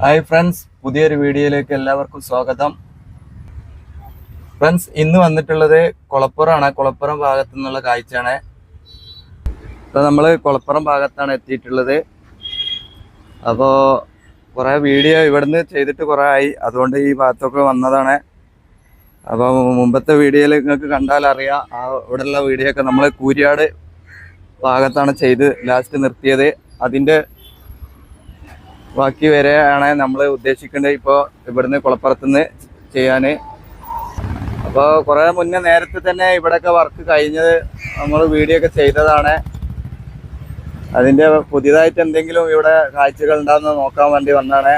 Hi friends പുതിയൊരു വീഡിയോയിലേക്ക് എല്ലാവർക്കും സ്വാഗതം. ഫ്രണ്ട്സ് ഇന്ന് വന്നിട്ടുള്ളത് കുളപ്പുറമാണ്. കുളപ്പുറം ഭാഗത്തു നിന്നുള്ള കാഴ്ചയാണ്. ഇപ്പം നമ്മൾ കുളപ്പുറം ഭാഗത്താണ് എത്തിയിട്ടുള്ളത്. അപ്പോൾ കുറേ വീഡിയോ ഇവിടുന്ന് ചെയ്തിട്ട് കുറേ ആയി. അതുകൊണ്ട് ഈ ഭാഗത്തൊക്കെ വന്നതാണ്. അപ്പോൾ മുമ്പത്തെ വീഡിയോയിൽ നിങ്ങൾക്ക് കണ്ടാൽ അറിയാം. ആ ഇവിടെയുള്ള വീഡിയോ ഒക്കെ നമ്മൾ കൂരിയാട് ഭാഗത്താണ് ചെയ്ത് ലാസ്റ്റ് നിർത്തിയത്. അതിന്റെ ബാക്കി വരെയാണ് നമ്മൾ ഉദ്ദേശിക്കുന്നത് ഇപ്പോൾ ഇവിടുന്ന് കുളപ്പുറത്തുനിന്ന് ചെയ്യാൻ അപ്പോൾ കുറേ മുന്നേ നേരത്തെ തന്നെ ഇവിടെയൊക്കെ വർക്ക് കഴിഞ്ഞത് നമ്മൾ വീഡിയോ ഒക്കെ ചെയ്തതാണ്. അതിന്റെ പുതിയതായിട്ട് എന്തെങ്കിലും ഇവിടെ കാഴ്ചകൾ ഉണ്ടാകുന്ന നോക്കാൻ വേണ്ടി വന്നതാണ്.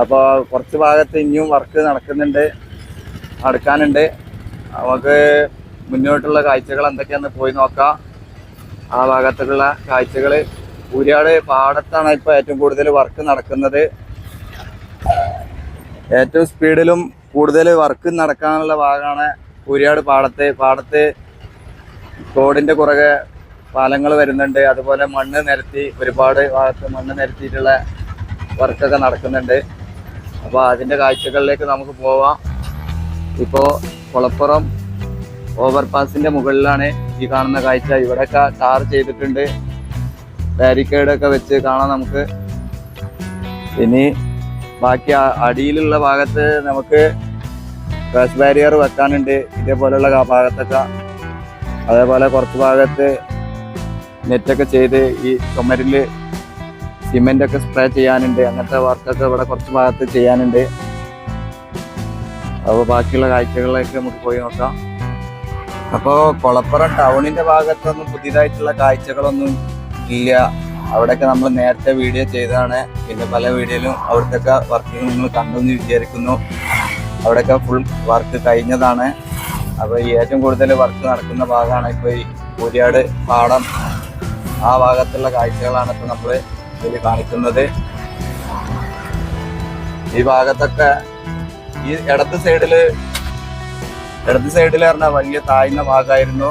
അപ്പോൾ കുറച്ച് ഭാഗത്ത് ഇനിയും വർക്ക് നടക്കുന്നുണ്ട് നടക്കാനുണ്ട്. നമുക്ക് മുന്നോട്ടുള്ള കാഴ്ചകൾ എന്തൊക്കെയാണെന്ന് പോയി നോക്കാം. ആ ഭാഗത്തുള്ള കാഴ്ചകൾ കൂരിയാട് പാടത്താണ് ഇപ്പോൾ ഏറ്റവും കൂടുതൽ വർക്ക് നടക്കുന്നത്. ഏറ്റവും സ്പീഡിലും കൂടുതൽ വർക്ക് നടക്കാനുള്ള ഭാഗമാണ് കൂരിയാട് പാടത്ത്. പാടത്ത് തോടിന്റെ പുറകെ പാലങ്ങൾ വരുന്നുണ്ട്. അതുപോലെ മണ്ണ് നിരത്തി ഒരുപാട് ഭാഗത്ത് മണ്ണ് നിരത്തിയിട്ടുള്ള വർക്കൊക്കെ നടക്കുന്നുണ്ട്. അപ്പോൾ അതിന്റെ കാഴ്ചകളിലേക്ക് നമുക്ക് പോവാം. ഇപ്പോൾ കുളപ്പുറം ഓവർപാസിന്റെ മുകളിലാണ് ഈ കാണുന്ന കാഴ്ച. ഇവിടെയൊക്കെ ടാർ ചെയ്തിട്ടുണ്ട്. ബാരിക്കേഡ് ഒക്കെ വെച്ച് കാണാം നമുക്ക് ഇനി ബാക്കി അടിയിലുള്ള ഭാഗത്ത് നമുക്ക് ക്രാഷ് ബാരിയർ വെക്കാനുണ്ട്. ഇതേപോലെയുള്ള ഭാഗത്തൊക്കെ. അതേപോലെ കുറച്ച് ഭാഗത്ത് നെറ്റൊക്കെ ചെയ്ത് ഈ ചുമരിൽ സിമെന്റ് ഒക്കെ സ്പ്രേ ചെയ്യാനുണ്ട്. അങ്ങനത്തെ വർക്കൊക്കെ ഇവിടെ കുറച്ച് ഭാഗത്ത് ചെയ്യാനുണ്ട്. അപ്പോൾ ബാക്കിയുള്ള കാഴ്ചകളിലേക്ക് നമുക്ക് പോയി നോക്കാം. അപ്പോൾ കുളപ്പുറം ടൗണിന്റെ ഭാഗത്തൊന്നും പുതിയതായിട്ടുള്ള കാഴ്ചകളൊന്നും ഇല്ല. അവിടെയൊക്കെ നമ്മൾ നേരത്തെ വീഡിയോ ചെയ്തതാണ്. പിന്നെ പല വീഡിയോയിലും അവിടുത്തെ വർക്ക് നിങ്ങൾ കണ്ടെന്ന് വിചാരിക്കുന്നു. അവിടെയൊക്കെ ഫുൾ വർക്ക് കഴിഞ്ഞതാണ്. അപ്പോൾ ഏറ്റവും കൂടുതൽ വർക്ക് നടക്കുന്ന ഭാഗമാണ് ഇപ്പോൾ ഈ കൂരിയാട് പാടം. ആ ഭാഗത്തുള്ള കാഴ്ചകളാണ് ഇപ്പോൾ നമ്മൾ ഇതിൽ കാണിക്കുന്നത്. ഈ ഭാഗത്തൊക്കെ ഈ ഇടത്ത് സൈഡിൽ ഇടത് സൈഡിൽ പറഞ്ഞാൽ വലിയ താഴ്ന്ന ഭാഗമായിരുന്നു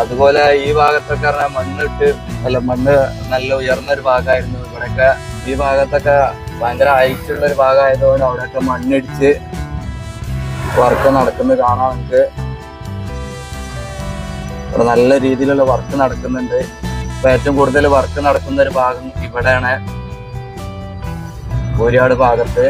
അതുപോലെ ഈ ഭാഗത്തൊക്കെ പറഞ്ഞാൽ മണ്ണിട്ട് അല്ല മണ്ണ് നല്ല ഉയർന്ന ഒരു ഭാഗമായിരുന്നു ഇവിടെയൊക്കെ ഈ ഭാഗത്തൊക്കെ ഭയങ്കര ഹൈറ്റുള്ള ഒരു ഭാഗമായതുകൊണ്ട് അവിടെയൊക്കെ മണ്ണിടിച്ച് വർക്ക് നടക്കുന്നത് കാണാം നമുക്ക്. നല്ല രീതിയിലുള്ള വർക്ക് നടക്കുന്നുണ്ട്. ഇപ്പൊ ഏറ്റവും കൂടുതൽ വർക്ക് നടക്കുന്ന ഒരു ഭാഗം ഇവിടെയാണ്. കോരിയാട് ഭാഗത്ത്.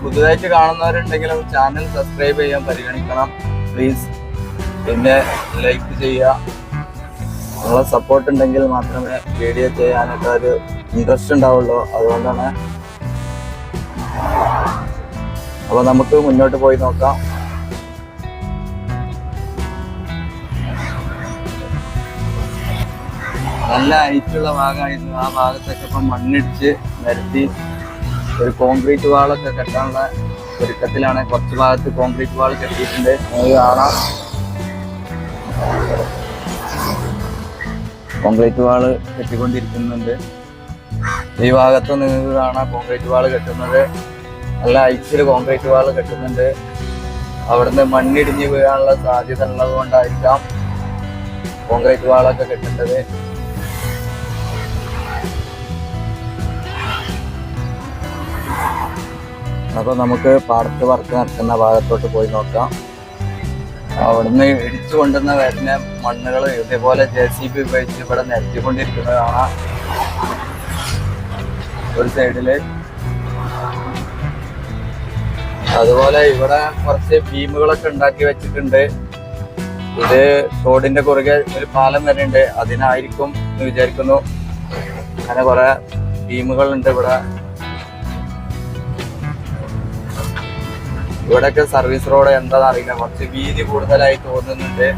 പുതുതായിട്ട് കാണുന്നവരുണ്ടെങ്കിലും ചാനൽ സബ്സ്ക്രൈബ് ചെയ്യാൻ പരിഗണിക്കണം. പ്ലീസ് പിന്നെ ലൈക്ക് ചെയ്യുക. നിങ്ങളെ സപ്പോർട്ട് ഉണ്ടെങ്കിൽ മാത്രമേ വീഡിയോ ചെയ്യാനൊക്കെ ഒരു ഇൻട്രസ്റ്റ് ഉണ്ടാവുള്ളൂ. അതുകൊണ്ടാണ്. അപ്പൊ നമുക്ക് മുന്നോട്ട് പോയി നോക്കാം. നല്ല ഹൈറ്റുള്ള ഭാഗമായിരുന്നു. ആ ഭാഗത്തൊക്കെ ഇപ്പം മണ്ണിടിച്ച് നിരത്തി ഒരു കോൺക്രീറ്റ് വാളൊക്കെ കെട്ടാനുള്ള ഒരുക്കത്തിലാണ് കുറച്ച് ഭാഗത്ത് കോൺക്രീറ്റ് വാൾ കെട്ടിയിട്ടുണ്ട്. കാണാം. കോൺക്രീറ്റ് വാൾ കെട്ടിക്കൊണ്ടിരിക്കുന്നുണ്ട്. ഈ ഭാഗത്ത് നിങ്ങൾക്ക് കാണാം കോൺക്രീറ്റ് വാൾ കെട്ടുന്നത്. നല്ല ഐസിൽ കോൺക്രീറ്റ് വാൾ കെട്ടുന്നുണ്ട്. അവിടുന്ന് മണ്ണിടിഞ്ഞ് വീഴാനുള്ള സാധ്യത ഉള്ളത് കൊണ്ടായിരിക്കാം കോൺക്രീറ്റ് വാളൊക്കെ കെട്ടേണ്ടത്. അപ്പൊ നമുക്ക് പാടത്ത് വർക്ക് നടക്കുന്ന ഭാഗത്തോട്ട് പോയി നോക്കാം. അവിടുന്ന് ഇടിച്ചു കൊണ്ടുവന്ന വരുന്ന മണ്ണുകൾ ഇതേപോലെ ജെ സി ബി ഉപയോഗിച്ച് ഇവിടെ നിരത്തിക്കൊണ്ടിരിക്കുന്നത് കാണാം ഒരു സൈഡിൽ അതുപോലെ ഇവിടെ കുറച്ച് ബീമുകളൊക്കെ ഉണ്ടാക്കി വെച്ചിട്ടുണ്ട്. ഇത് തോടിന്റെ കുറുകെ ഒരു പാലം വരുന്നുണ്ട് അതിനായിരിക്കും എന്ന് വിചാരിക്കുന്നു. അങ്ങനെ കുറെ ബീമുകളുണ്ട് ഇവിടെ. ഇവിടെയൊക്കെ സർവീസ് റോഡ് എന്താണെന്ന് അറിയില്ല. കുറച്ച് വീതി കൂടുതലായി തോന്നുന്നുണ്ട്.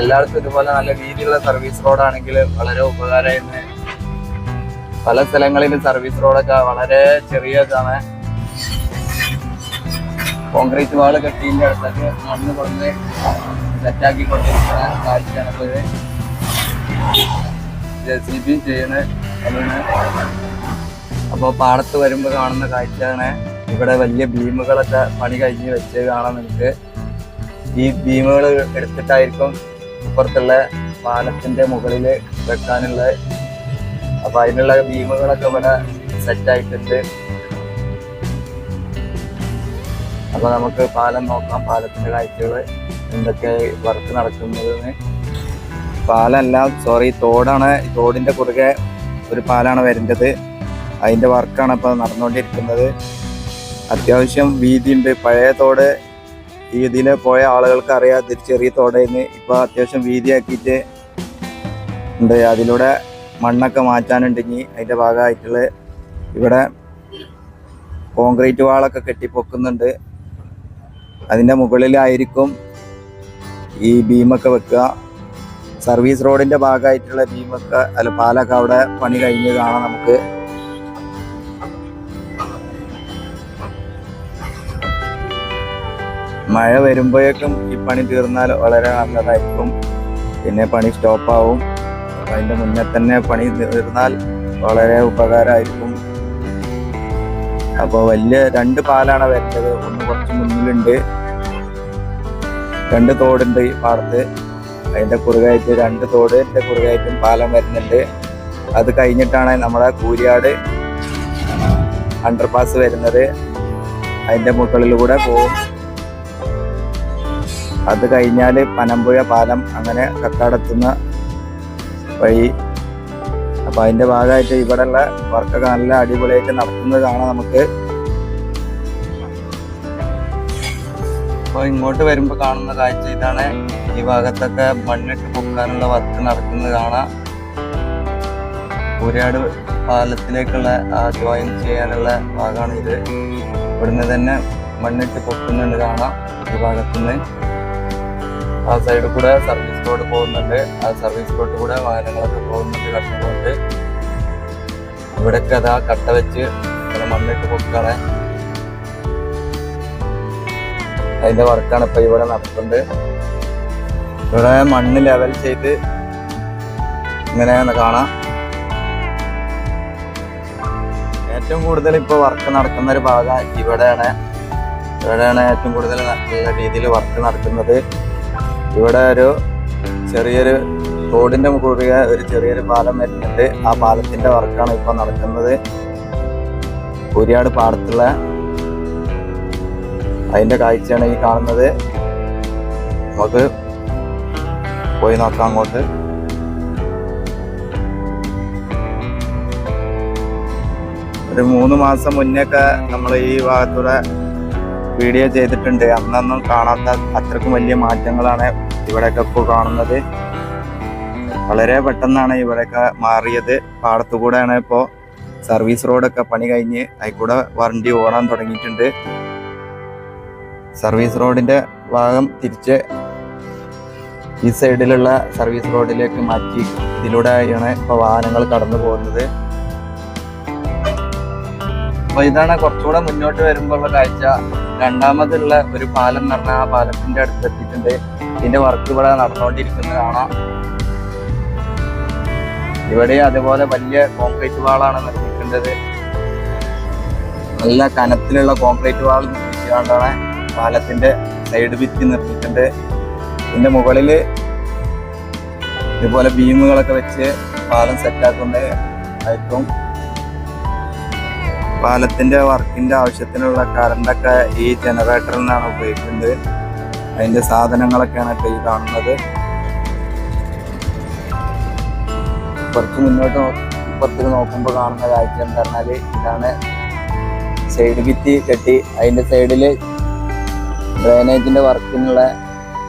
എല്ലായിടത്തും ഇതുപോലെ നല്ല വീതിയുള്ള സർവീസ് റോഡാണെങ്കിൽ വളരെ ഉപകാരമായിരുന്നു. പല സ്ഥലങ്ങളിലും സർവീസ് റോഡൊക്കെ വളരെ ചെറിയതാണ്. കോൺക്രീറ്റ് വാൾ കെട്ടിന്റെ അടുത്തൊക്കെ മണ്ണ് കൊടുത്ത് സെറ്റാക്കി കൊണ്ടിരിക്കുന്ന കാഴ്ചയാണ് ഇത് ജെ സി ബി ചെയ്യണ അതാണ്. അപ്പോൾ പാടത്ത് വരുമ്പോൾ കാണുന്ന കാഴ്ചയാണ്. ഇവിടെ വലിയ ബീമുകളൊക്കെ പണി കഴിഞ്ഞ് വെച്ച് കാണാൻ നിങ്ങൾക്ക് ഈ ബീമുകൾ എടുത്തിട്ടായിരിക്കും ഇപ്പുറത്തുള്ള പാലത്തിന്റെ മുകളിൽ വെക്കാനുള്ള അപ്പൊ അതിനുള്ള ബീമുകളൊക്കെ ഇവിടെ സെറ്റായിട്ടുണ്ട് അപ്പൊ നമുക്ക് പാലം നോക്കാം പാലത്തിന്റെ കാഴ്ചകൾ എന്തൊക്കെ വർക്ക് നടക്കുന്നതെന്ന്. പാലല്ല സോറി തോടാണ്. തോടിന്റെ കുറുകെ ഒരു പാലാണ് വരേണ്ടത്. അതിന്റെ വർക്കാണ് ഇപ്പൊ നടന്നുകൊണ്ടിരിക്കുന്നത്. അത്യാവശ്യം വീതിയുണ്ട് പഴയ തോട് ഈ ഇതിൽ പോയ ആളുകൾക്ക് അറിയാം. ഇത് ചെറിയ തോടേന്ന് ഇപ്പോൾ അത്യാവശ്യം വീതിയാക്കിയിട്ട് ഉണ്ട്. അതിലൂടെ മണ്ണൊക്കെ മാറ്റാനുണ്ട് ഇനി അതിന്റെ ഭാഗമായിട്ടുള്ള ഇവിടെ കോൺക്രീറ്റ് വാളൊക്കെ കെട്ടിപ്പൊക്കുന്നുണ്ട്. അതിന്റെ മുകളിലായിരിക്കും ഈ ബീമൊക്കെ വെക്കുക. സർവീസ് റോഡിന്റെ ഭാഗമായിട്ടുള്ള ബീമൊക്കെ അല്ല പാലൊക്കെ അവിടെ പണി കഴിഞ്ഞതാണ് നമുക്ക്. മഴ വരുമ്പോഴേക്കും ഈ പണി തീർന്നാൽ വളരെ നല്ലതായിരിക്കും. പിന്നെ പണി സ്റ്റോപ്പാവും. അതിന്റെ മുന്നേ തന്നെ പണി തീർന്നാൽ വളരെ ഉപകാരമായിരിക്കും. അപ്പോൾ വലിയ രണ്ട് പാലാണ് വരുന്നത്. ഒന്ന് കുറച്ച് മുന്നിലുണ്ട്. രണ്ട് തോടുണ്ട് ഈ പാടത്ത്. അതിന്റെ കുറുകായിട്ട് രണ്ട് തോടിന്റെ കുറുകായിട്ടും പാലം വരുന്നുണ്ട്. അത് കഴിഞ്ഞിട്ടാണ് നമ്മുടെ കൂരിയാട് അണ്ടർപാസ് വരുന്നത്. അതിന്റെ മുകളിലൂടെ പോകും. അത് കഴിഞ്ഞാൽ പനമ്പുഴ പാലം അങ്ങനെ കക്കാടെത്തുന്ന വഴി. അപ്പം അതിന്റെ ഭാഗമായിട്ട് ഇവിടെയുള്ള വർക്കൊക്കെ നല്ല അടിപൊളിയായിട്ട് നടത്തുന്നത് കാണാം നമുക്ക്. അപ്പോൾ ഇങ്ങോട്ട് വരുമ്പോൾ കാണുന്ന കാഴ്ച ഇതാണ്. ഈ ഭാഗത്തൊക്കെ മണ്ണിട്ട് പൊക്കാനുള്ള വർക്ക് നടക്കുന്നത് കാണാം. പൂരാട് പാലത്തിലേക്കുള്ള ആ ജോയിൻ ചെയ്യാനുള്ള ഭാഗമാണ് ഇത് ഇവിടുന്ന് തന്നെ മണ്ണിട്ട് പൊക്കുന്നുണ്ട് കാണാം ഈ ഭാഗത്തുനിന്ന്. ആ സൈഡിൽ കൂടെ സർവീസ് റോഡ് പോകുന്നുണ്ട്. ആ സർവീസ് റോഡ് കൂടെ വാഹനങ്ങളൊക്കെ പോകുന്നുണ്ട് കട്ടുന്നുണ്ട് ഇവിടെയൊക്കെ അതാ കട്ട വെച്ച് മണ്ണിട്ട് പൊക്കാണ്. അതിന്റെ വർക്കാണ് ഇപ്പൊ ഇവിടെ നടക്കുന്നത്. ഇവിടെ മണ്ണ് ലെവൽ ചെയ്ത് ഇങ്ങനെ കാണാം. ഏറ്റവും കൂടുതൽ ഇപ്പൊ വർക്ക് നടക്കുന്ന ഒരു ഭാഗം ഇവിടെയാണ്. ഇവിടെയാണ് ഏറ്റവും കൂടുതൽ നല്ല രീതിയിൽ വർക്ക് നടക്കുന്നത്. ഇവിടെ ഒരു ചെറിയൊരു റോഡിന്റെ മുകളിൽ ഒരു ചെറിയൊരു പാലം വരുന്നുണ്ട്. ആ പാലത്തിന്റെ വർക്കാണ് ഇപ്പോൾ നടക്കുന്നത്. കുരിയാട് പാടത്തുള്ള അതിന്റെ കാഴ്ചയാണ് ഈ കാണുന്നത്. നമുക്ക് പോയി നോക്കാം അങ്ങോട്ട്. ഒരു മൂന്ന് മാസം മുന്നേക്കെ നമ്മൾ ഈ ഭാഗത്തൂടെ വീഡിയോ ചെയ്തിട്ടുണ്ട്. അന്നൊന്നും കാണാത്ത അത്രക്കും വലിയ മാറ്റങ്ങളാണ് ഇവിടെയൊക്കെ ഇപ്പോൾ കാണുന്നത്. വളരെ പെട്ടെന്നാണ് ഇവിടെയൊക്കെ മാറിയത്. പാടത്തു കൂടെയാണ് ഇപ്പോൾ സർവീസ് റോഡൊക്കെ പണി കഴിഞ്ഞ് അതിൽ കൂടെ വണ്ടി ഓടാൻ തുടങ്ങിയിട്ടുണ്ട്. സർവീസ് റോഡിന്റെ ഭാഗം തിരിച്ച് ഈ സൈഡിലുള്ള സർവീസ് റോഡിലേക്ക് മാറ്റി ഇതിലൂടെയാണ് ഇപ്പോൾ വാഹനങ്ങൾ കടന്നു പോകുന്നത്. അപ്പോൾ ഇതാണ് കുറച്ചുകൂടെ മുന്നോട്ട് വരുമ്പോൾ ഉള്ള കാഴ്ച. രണ്ടാമതുള്ള ഒരു പാലം എന്ന് പറഞ്ഞാൽ ആ പാലത്തിന്റെ അടുത്ത് എത്തിയിട്ടുണ്ട്. ഇതിന്റെ വർക്ക് ഇവിടെ നടന്നുകൊണ്ടിരിക്കുന്നത് കാണാം ഇവിടെ അതുപോലെ വലിയ കോൺക്രീറ്റ് വാളാണ് നിർമ്മിക്കേണ്ടത്. നല്ല കനത്തിലുള്ള കോൺക്രീറ്റ് വാൾ നിർമ്മിച്ചുകൊണ്ടാണ് പാലത്തിന്റെ സൈഡ് ഭിത്തി നിർമ്മിക്കേണ്ടത്. ഇതിന്റെ മുകളിൽ ഇതുപോലെ ബീമുകളൊക്കെ വെച്ച് പാലം സെറ്റാക്കുന്നത് ആയിരിക്കും പാലത്തിന്റെ വർക്കിന്റെ ആവശ്യത്തിനുള്ള കറണ്ടൊക്കെ ഈ ജനറേറ്ററിൽ നിന്നാണ് ഉപയോഗിക്കുന്നത്. അതിന്റെ സാധനങ്ങളൊക്കെയാണ് ഇപ്പൊ ഈ കാണുന്നത്. കുറച്ച് മുന്നോട്ട് നോ- ഇപ്പുറത്ത് നോക്കുമ്പോൾ കാണുന്ന കാഴ്ച എന്ന് പറഞ്ഞാൽ ഇതാണ് സൈഡ് ഭിത്തി കെട്ടി. അതിന്റെ സൈഡിൽ ഡ്രെയിനേജിന്റെ വർക്കിനുള്ള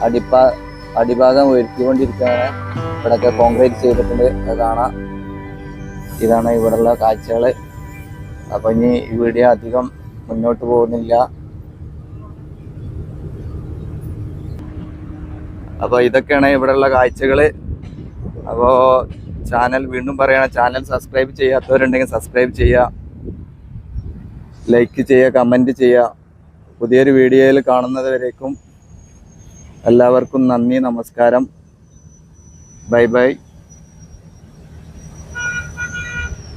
അടിപ്പാ അടിഭാഗം ഒരുക്കിക്കൊണ്ടിരിക്കുകയാണ് ഇവിടെയൊക്കെ കോൺക്രീറ്റ് ചെയ്തിട്ടുണ്ട്. കാണാം. ഇതാണ് ഇവിടെയുള്ള കാഴ്ചകൾ അപ്പം ഇനി ഈ വീഡിയോ അധികം മുന്നോട്ട് പോകുന്നില്ല. അപ്പോൾ ഇതൊക്കെയാണ് ഇവിടെയുള്ള കാഴ്ചകൾ അപ്പോൾ ചാനൽ വീണ്ടും പറയണം ചാനൽ സബ്സ്ക്രൈബ് ചെയ്യാത്തവരുണ്ടെങ്കിൽ സബ്സ്ക്രൈബ് ചെയ്യുക ലൈക്ക് ചെയ്യുക കമന്റ് ചെയ്യുക പുതിയൊരു വീഡിയോയിൽ കാണുന്നത് വരേക്കും എല്ലാവർക്കും നന്ദി നമസ്കാരം. Bye bye.